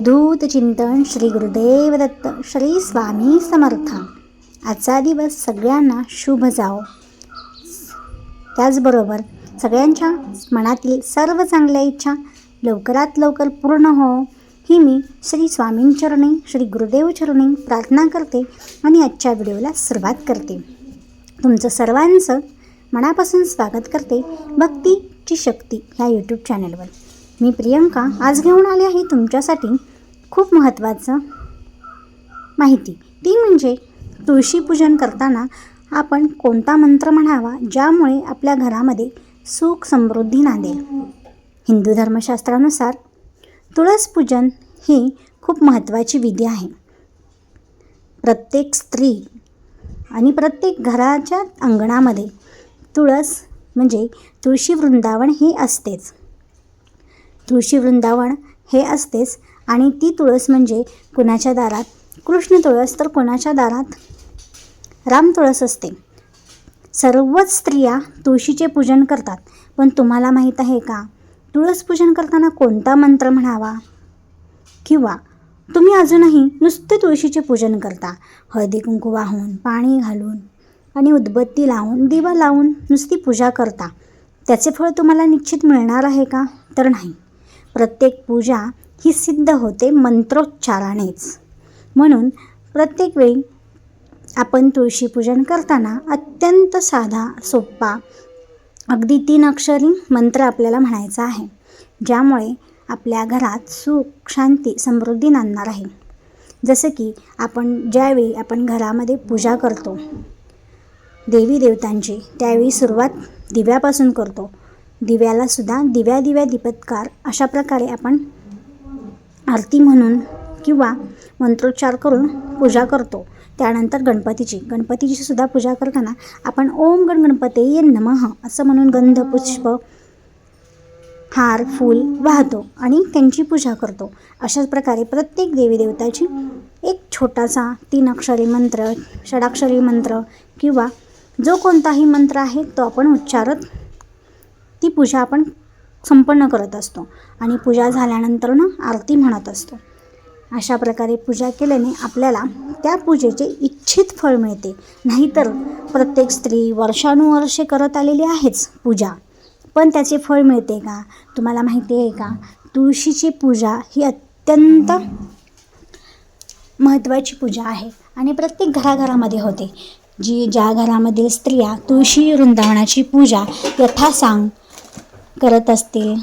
अवधूत चिंतन श्री गुरुदेव दत्त श्री स्वामी समर्थ. आजचा दिवस सगळ्यांना शुभ जाओ त्याचबरोबर सगळ्यांच्या मनातील सर्व चांगल्या इच्छा लवकरात लवकर पूर्ण हो. ही मी श्री स्वामींचरणी श्री गुरुदेव चरणी प्रार्थना करते आणि आजच्या व्हिडिओला सुरुवात करते. तुमचं सर्वांचं मनापासून स्वागत करते भक्तीची शक्ती ह्या यूट्यूब चॅनलवर मी प्रियंका आज घेऊन आले आहे तुमच्यासाठी खूप महत्त्वाचं माहिती. ती म्हणजे तुळशीपूजन करताना आपण कोणता मंत्र म्हणावा ज्यामुळे आपल्या घरामध्ये सुख समृद्धी नांदेल. हिंदू धर्मशास्त्रानुसार तुळस पूजन ही खूप महत्त्वाची विधी आहे. प्रत्येक स्त्री आणि प्रत्येक घराच्या अंगणामध्ये तुळस म्हणजे तुळशी वृंदावन हे असतेच. तुळशी वृंदावन हे असतेच आणि ती तुळस म्हणजे कुणाच्या दारात? कृष्ण तुळस तर कोणाच्या दारात? राम तुळस असते. सर्वच स्त्रिया तुळशीचे पूजन करतात. पण तुम्हाला माहीत आहे का? तुळस पूजन करताना कोणता मंत्र म्हणावा? किंवा तुम्ही अजूनही नुसते तुळशीचे पूजन करता? हळदी कुंकू वाहून पाणी घालून आणि उदबत्ती लावून दिवा लावून नुसती पूजा करता? त्याचे फळ तुम्हाला निश्चित मिळणार आहे का? तर नाही. प्रत्येक पूजा ही सिद्ध होते मंत्रोच्चारानेच. म्हणून प्रत्येक वेळी आपण तुळशी पूजन करताना अत्यंत साधा सोपा अगदी तीन अक्षरी मंत्र आपल्याला म्हणायचा आहे ज्यामुळे आपल्या घरात सुख शांती समृद्धी नांदणार आहे. जसं की आपण ज्यावेळी आपण घरामध्ये पूजा करतो देवी देवतांची त्यावेळी सुरुवात दिव्यापासून करतो. दिव्यालासुद्धा दिव्या दिव्या दीपत्कार अशा प्रकारे आपण आरती म्हणून किंवा मंत्रोच्चार करून पूजा करतो. त्यानंतर गणपतीची. गणपतीची सुद्धा पूजा करताना आपण ओम गण गणपते नमः असं म्हणून गंध पुष्प हार फूल वाहतो आणि त्यांची पूजा करतो. अशाच प्रकारे प्रत्येक देवी देवताची एक छोटासा तीन अक्षरी मंत्र षडाक्षरी मंत्र किंवा जो कोणताही मंत्र आहे तो आपण उच्चारत ती पूजा आपण संपन्न करत असतो आणि पूजा झाल्यानंतर आरती म्हणत असतो. अशा प्रकारे पूजा केल्याने आपल्याला त्या पूजेचे इच्छित फळ मिळते. नाहीतर प्रत्येक स्त्री वर्षानुवर्षे करत आलेली आहेच पूजा. पण त्याचे फळ मिळते का? तुम्हाला माहिती आहे का? तुळशीची पूजा ही अत्यंत महत्त्वाची पूजा आहे आणि प्रत्येक घराघरामध्ये होते. जी ज्या घरामधील स्त्रिया तुळशी वृंदावनाची पूजा यथासांग करत असतील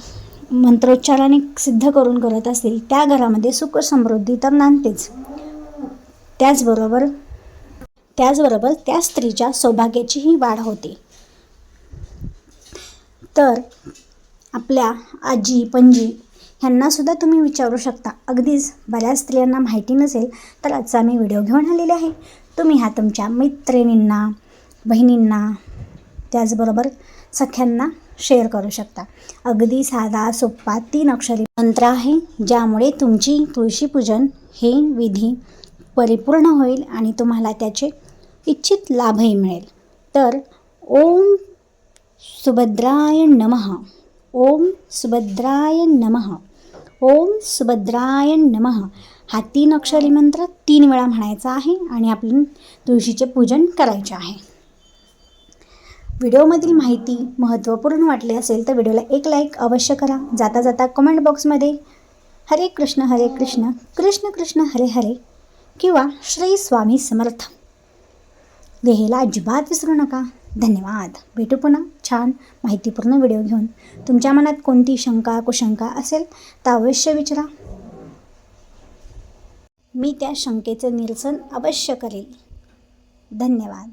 मंत्रोच्चाराने सिद्ध करून करत असतील त्या घरामध्ये सुख समृद्धी तर नांदतेच त्याचबरोबर त्याचबरोबर त्या स्त्रीच्या सौभाग्याचीही वाढ होते. तर आपल्या आजी पणजी ह्यांनासुद्धा तुम्ही विचारू शकता. अगदीच बऱ्याच स्त्रियांना माहिती नसेल तर आजचा मी व्हिडिओ घेऊन आलेले आहे. तुम्ही हा तुमच्या मैत्रिणींना बहिणींना त्याचबरोबर सख्यांना शेअर करू शकता. अगदी साधा सोप्पा तीन अक्षरी मंत्र आहे ज्यामुळे तुमची तुळशीपूजन हे विधी परिपूर्ण होईल आणि तुम्हाला त्याचे इच्छित लाभही मिळेल. तर ओम सुभद्राय नमः. ओम सुभद्राय नमः. ओम सुभद्राय नमः. हा तीन अक्षरी मंत्र तीन वेळा म्हणायचा आहे आणि आपण तुळशीचे पूजन करायचे आहे. व्हिडिओमधील माहिती महत्त्वपूर्ण वाटली असेल तर व्हिडिओला एक लाईक अवश्य करा. जाता जाता कमेंट बॉक्समध्ये हरे कृष्ण हरे कृष्ण कृष्ण कृष्ण हरे हरे किंवा श्री स्वामी समर्थ. लिहायला अजिबात विसरू नका. धन्यवाद. भेटू पुन्हा. छान माहितीपूर्ण व्हिडिओ घेऊन. तुमच्या मनात कोणती शंका कुशंका असेल तर अवश्य विचारा. मी त्या शंकेचं निरसन अवश्य करेल. धन्यवाद.